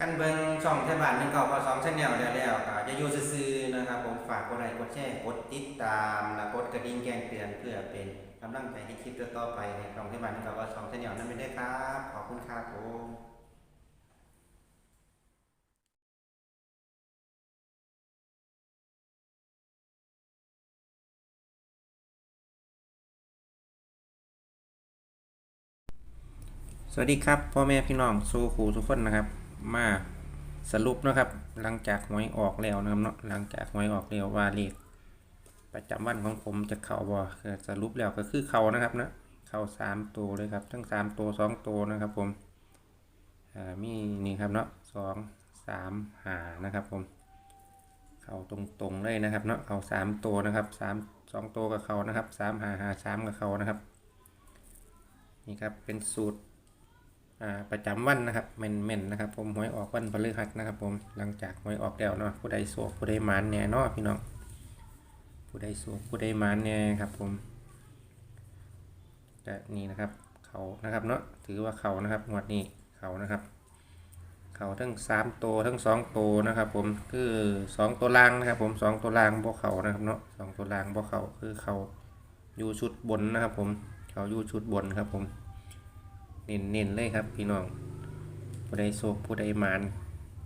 กันเบิ่งช่องไทบานหนึ่งเก้าสองชแนลแล้วแล้วก็จะอยู่ซื่อๆนะครับ ผมฝากกดไลค์กดแชร์กดติดตามและกดกระดิ่งแจ้งเตือนเพื่อเป็นกำลังใจให้คลิปต่อไปในช่องไทบานหนึ่งเก้าสองชแนลนั้นไม่ได้ครับ ขอบคุณครับผมสวัสดีครับพ่อแม่พี่น้องสู้ครูทุกคนนะครับ มาสรุปนะครับ หลังจากหวยออกแล้วนะครับเนาะหลังจากหวยออกแล้วว่าเลขประจำวันของผมจะเข้าบ่คือสรุปแล้วก็คือเข้านะครับนะเข้าสามตัวเลยครับ ทั้งสามตัวสองตัวนะครับ ผมอ่ามีนี่ครับเนาะสองสามหานะครับ ผม เข้าตรงๆเลยนะครับเนาะเข้าสามตัวนะครับสามสองตัวกับเขานะครับสามหาหาสามกับเขานะครับ นี่ครับเป็นสูตร ประจำวันนะครับเม่นเม่นๆนะครับผมหวยออกวันพฤหัสนะครับ ผมหลังจากหวยออกแล้วเนาะผู้ใดโศกผู้ใดมานแน่เนาะพี่น้องผู้ใดโศกผู้ใดมานแน่ครับ ผมแต่นี่นะครับ เขานะครับเนาะถือว่าเขานะครับงวดนี้เขานะครับ เขาทั้งสามตัวทั้งสองตัวนะครับ ผมคือสองตัวล่างนะครับ ผมสองตัวล่างบ่เขานะครับเนาะสองตัวล่างบ่เขาคือเขาอยู่ชุดบนนะครับ ผมเขาอยู่ชุดบนครับผม เน้นเน้นเลยครับ พี่น้องผู้ใดโศกผู้ใดมาน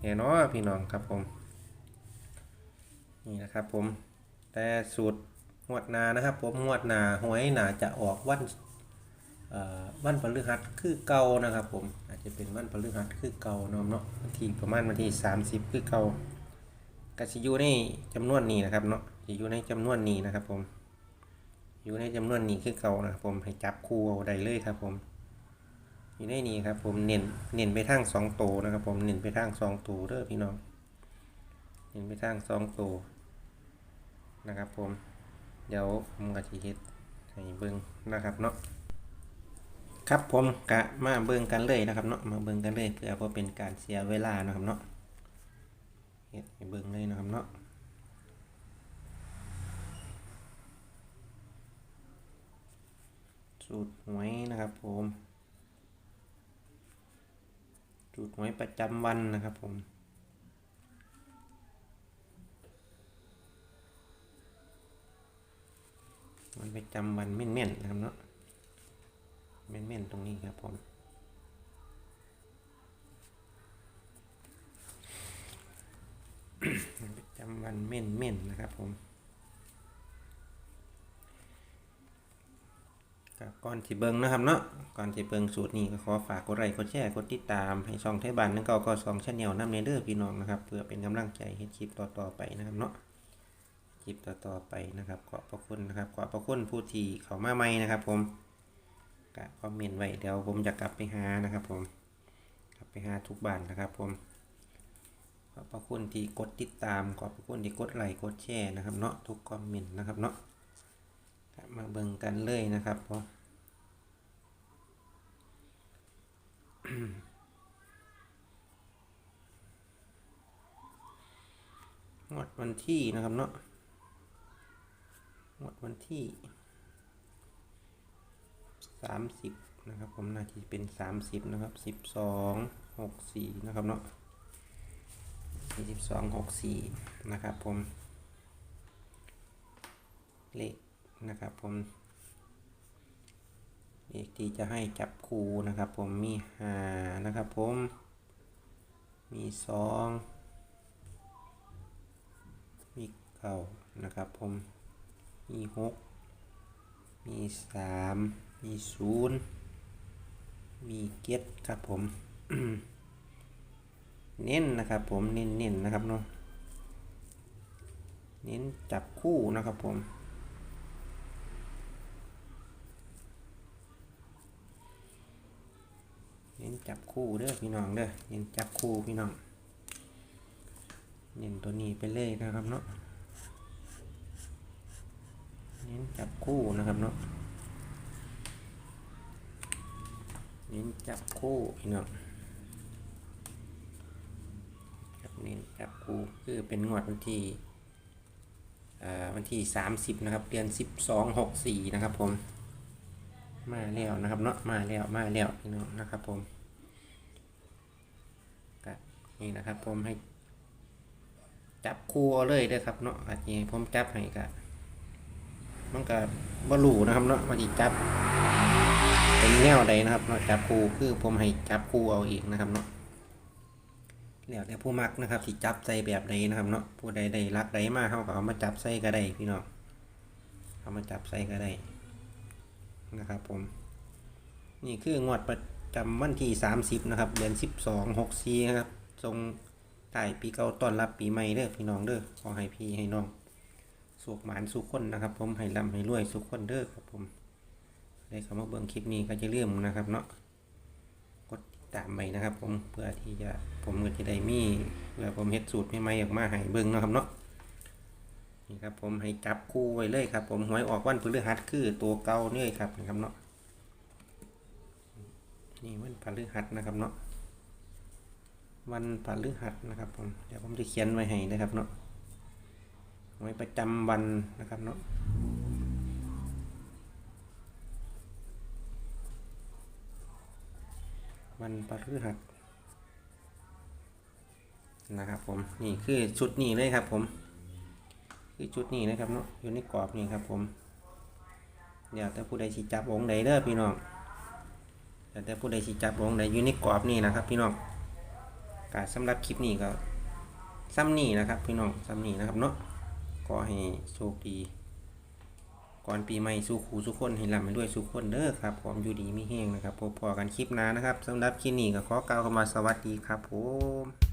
แน่นอนพี่น้องครับผม นี่นะครับผม แต่สูตรงวดหนานะครับ ผมงวดหนาหวยหนาจะออกวันวันพฤหัสคือเก่านะครับ ผมอาจจะเป็นวันพฤหัสคือเก่าเนาะเนาะวันที่ประมาณวันที่ 30 คือเก่ากสิยู่ในจำนวนนี้นะครับเนาะจะอยู่ในจำนวนนี้นะครับ ผม อยู่ในจำนวนนี้คือเก่านะครับผมให้จับคู่เอาได้เลยครับผม อยู่ในนี้ครับ ผมเน้นเน้นไปทางสองตัวนะครับ ผมเน้นไปทางสองตัวเด้อพี่น้องเน้นไปทางสองตัวนะครับ ผมเดี๋ยวผมก็จะเฮ็ดให้เบิ่งนะครับเนาะครับผมกะมาเบิ่งกันเลยนะครับเนาะมาเบิ่งกันเลยเพื่อบ่เป็นการเสียเวลานะครับเนาะเฮ็ดให้เบิ่งเลยนะครับเนาะสูตรหวยนะครับผม จุด หวยประจำวันนะครับผมมันประจำวันเม่นๆนะครับเนาะเม่นๆตรงนี้ครับผมมันประจำวันเม่นๆนะครับผม ครับก่อนที่เบิงนะครับเนาะก่อนที่เบิงสูตรนี้ก็ขอฝากกดไลค์กดแชร์กดติดตามให้ช่องไทยบ้านนั่นก็ก็สองชแนลน้ำเนเดอร์พี่น้องนะครับ เพื่อเป็นกำลังใจให้คลิปต่อๆไปนะครับเนาะคลิปต่อๆไปนะครับขอบพระคุณนะครับขอบพระคุณผู้ที่เขามาใหม่นะครับ ผมก็คอมเมนต์ไว้เดี๋ยวผมจะกลับไปหานะครับ ผมกลับไปหาทุกบ้านนะครับ ผมขอบพระคุณที่กดติดตาม ขอบพระคุณที่กดไลค์กดแชร์นะครับเนาะทุกคอมเมนต์นะครับเนาะ มาเบิ่งกันเลยนะครับผมงวดวันที่นะครับเนาะงวดวันที่สามสิบนะครับผมนาทีเป็นสามสิบนะครับสิบสองหกสี่นะครับเนาะสิบสองหกสี่นะครับผมเลข นะครับผมเลขที่จะให้จับคู่นะครับ ผมมีห้านะครับ ผมมีสองมีเก้านะครับ ผมมีหกมีสามมีศูนย์มีเจ็ดครับผม เน้นนะครับผมเน้นๆนนะครับเนาะเน้นจับคู่นะครับผม เน้นจับคู่เด้อพี่น้องเด้อเน้นจับคู่พี่น้องเน้นตัวนี้ไปเลยนะครับเนาะเน้นจับคู่นะครับเนาะเน้นจับคู่พี่น้องจับเน้นจับคู่คือเป็นงวดวันที่อ่าวันที่ 30 นะครับเดือน 12 64 นะครับผม มาแล้วนะครับเนาะมาแล้วมาแล้วพี่น้องนะครับผมก็นี่นะครับ ผมให้ จับคู่เอาเลยเด้อครับเนาะอาจจะให้ผมจับให้ก็มันก็บ่รู้นะครับเนาะมันสิจับเป็นแนวใดนะครับเนาะจับคู่คือผมให้จับคู่เอาเองนะครับเนาะแล้วแต่ผู้มักนะครับสิจับใส่แบบใดนะครับเนาะผู้ใดใดรักใดมากเขาก็เอามาจับใส่ก็ได้พี่น้องเอามาจับใส่ก็ได้ นะครับผม นี่คืองวดประจำวันที่ 30 นะครับ เดือน 12 64นะครับทรงถ่ายปีเก่าต้อนรับปีใหม่เด้อพี่น้องเด้อขอให้พี่ให้น้องสุขหมานสุขคนนะครับ ผมให้ร่ำให้รวยสุขคนเด้อครับผมได้คำว่าเบิ่งคลิปนี้ก็จะเลื่อมนะครับเนาะกดติดตามไปนะครับ ผมเพื่อที่จะผมก็จะได้มีเพื่อผมเฮ็ดสูตรใหม่ๆออกมาให้เบิ่งเนาะครับเนาะ นี่ครับผมให้จับคู่ไว้เลยครับ ผมหวยออกวันพฤหัสคือตัวเก่าเนี่ยครับนะครับเนาะนี่วันพฤหัสนะครับเนาะวันพฤหัสนะครับผมเดี๋ยวผมจะเขียนไว้ให้นะครับเนาะไว้ประจำวันนะครับเนาะวันพฤหัสนะครับผมนี่คือชุดนี้เลยครับผม คือชุดนี้นะครับเนาะอยู่ในกรอบนี่ครับผมเดี๋ยวแต่ผู้ใดสิจับวงใดเด้อพี่น้องเดี๋ยวแต่ผู้ใดสิจับวงใดอยู่ในกรอบนี่นะครับ พี่น้องการสำหรับคลิปนี้ก็ซ้ำนี่นะครับ พี่น้องซ้ำนี่นะครับเนาะขอให้โชคดีก่อนปีใหม่สู่ขู่สู่คนให้ร่ำให้ด้วยสู่คนเด้อครับผมอยู่ดีมีแห้งนะครับพบพอกันคลิปหน้านะครับสำหรับคลิปนี้ก็ขอกล่าวคำว่าสวัสดีครับผม